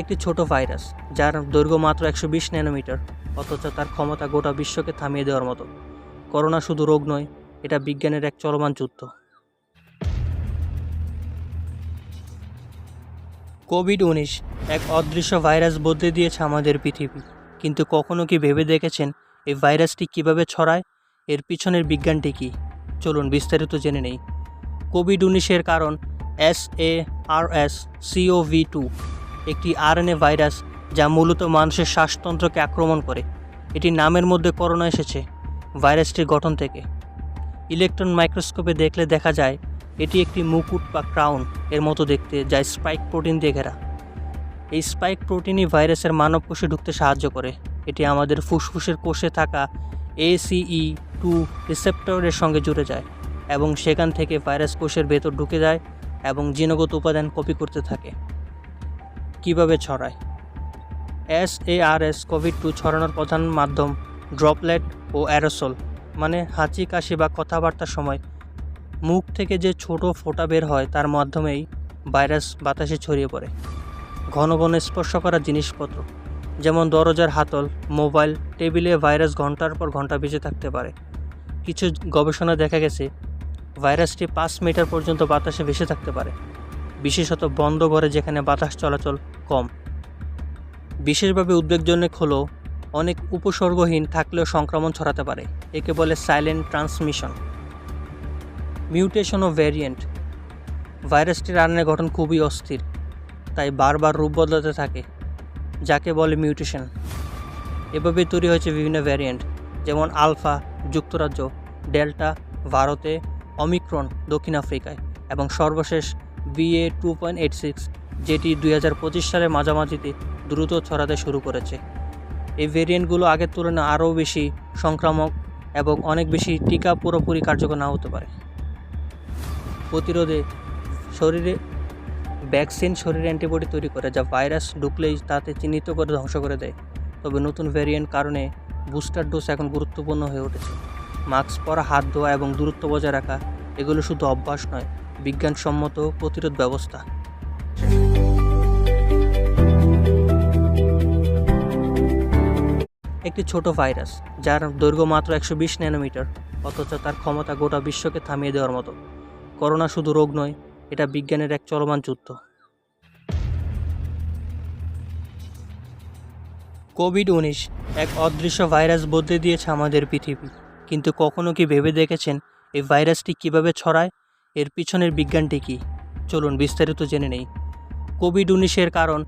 একটি ছোট ভাইরাস, যার দৈর্ঘ্য মাত্র একশো বিশ ন্যানোমিটার, অথচ তার ক্ষমতা গোটা বিশ্বকে থামিয়ে দেওয়ার মতো। করোনা শুধু রোগ নয়, এটা বিজ্ঞানের এক চলমান যুদ্ধ। কোভিড উনিশ এক অদৃশ্য ভাইরাস বদলে দিয়েছে আমাদের পৃথিবী। কিন্তু কখনো কি ভেবে দেখেছেন এই ভাইরাসটি কীভাবে ছড়ায়? এর পিছনের বিজ্ঞানটি কী? চলুন বিস্তারিত জেনে নেই। কোভিড উনিশের কারণ S A R S CoV two. একটি আরএনএ ভাইরাস যা মূলত মানুষের শ্বাসতন্ত্রকে আক্রমণ করে। এটি নামের মধ্যে করোনা এসেছে, ভাইরাসটির গঠন থেকে। ইলেকট্রন মাইক্রোস্কোপে দেখলে দেখা যায়, এটি একটি মুকুট বা ক্রাউন এর মতো দেখতে যা স্পাইক প্রোটিন দিয়ে ঘেরা। এই স্পাইক প্রোটিনই ভাইরাসের মানব কোষে ঢুকতে সাহায্য করে। এটি আমাদের ফুসফুসের কোষে থাকা এসিই টু রিসেপ্টরের সঙ্গে জুড়ে যায় এবং সেখান থেকে ভাইরাস কোষের ভেতর ঢুকে যায় এবং জিনগত উপাদান কপি করতে থাকে। কীভাবে ছড়ায়? S A R S COVID two ছড়ানোর প্রধান মাধ্যম ড্রপলেট ও অ্যারোসল মানে হাঁচি, কাশি বা কথাবার্তার সময়। মুখ থেকে যে ছোট ফোঁটা বের হয়, তার মাধ্যমেই ভাইরাস বাতাসে ছড়িয়ে পড়ে। ঘন ঘন স্পর্শ করা জিনিসপত্র, যেমন দরজার হাতল, মোবাইল, টেবিলে ভাইরাস ঘণ্টার পর ঘণ্টা বেঁচে থাকতে পারে। কিছু গবেষণা দেখা গেছে, ভাইরাসটি পাঁচ মিটার পর্যন্ত বাতাসে ভেসে থাকতে পারে। বিশেষত বন্ধ ঘরে যেখানে বাতাস চলাচল কম। বিশেষভাবে উদ্বেগজনক হলো, অনেক উপসর্গহীন থাকলেও সংক্রমণ ছড়াতে পারে, একে বলে সাইলেন্ট ট্রান্সমিশন মিউটেশন ও ভ্যারিয়েন্ট ভাইরাসটির আরএনএ গঠন খুবই অস্থির, তাই বারবার রূপ বদলাতে থাকে, যাকে বলে মিউটেশন এভাবে তৈরি হয়েছে বিভিন্ন ভ্যারিয়েন্ট যেমন আলফা, যুক্তরাজ্য, ডেল্টা, ভারতে, অমিক্রন, দক্ষিণ আফ্রিকায়, এবং সর্বশেষ BA two point eight six, যেটি দুই হাজার পঁচিশ সালের মাঝামাঝিতে দ্রুত ছড়াতে শুরু করেছে। এই ভেরিয়েন্টগুলো আগের তুলনায় আরও বেশি সংক্রামক এবং অনেক বেশি টিকা পুরোপুরি কার্যকর না হতে পারে। প্রতিরোধে শরীরে ভ্যাকসিন শরীরে অ্যান্টিবডি তৈরি করে, যা ভাইরাস ঢুকলেই তাতে চিহ্নিত করে ধ্বংস করে দেয়। তবে নতুন ভ্যারিয়েন্ট কারণে বুস্টার ডোজ এখন গুরুত্বপূর্ণ হয়ে উঠেছে। মাস্ক পরা, হাত ধোয়া এবং দূরত্ব বজায় রাখা, এগুলো শুধু অভ্যাস নয় বিজ্ঞানসম্মত প্রতিরোধ ব্যবস্থা। একটি ছোট ভাইরাস, যার দৈর্ঘ্য মাত্র একশো বিশ ন্যানোমিটার, অথচ তার ক্ষমতা গোটা বিশ্বকে থামিয়ে দেওয়ার মতো। করোনা শুধু রোগ নয়, এটা বিজ্ঞানের এক চলমান যুদ্ধ। কোভিড উনিশ এক অদৃশ্য ভাইরাস বদলে দিয়েছে আমাদের পৃথিবী। কিন্তু কখনো কি ভেবে দেখেছেন, এই ভাইরাসটি কীভাবে ছড়ায়? এর পিছনের বিজ্ঞানটি কী? চলুন বিস্তারিত জেনে নেই। কোভিড উনিশের কারণ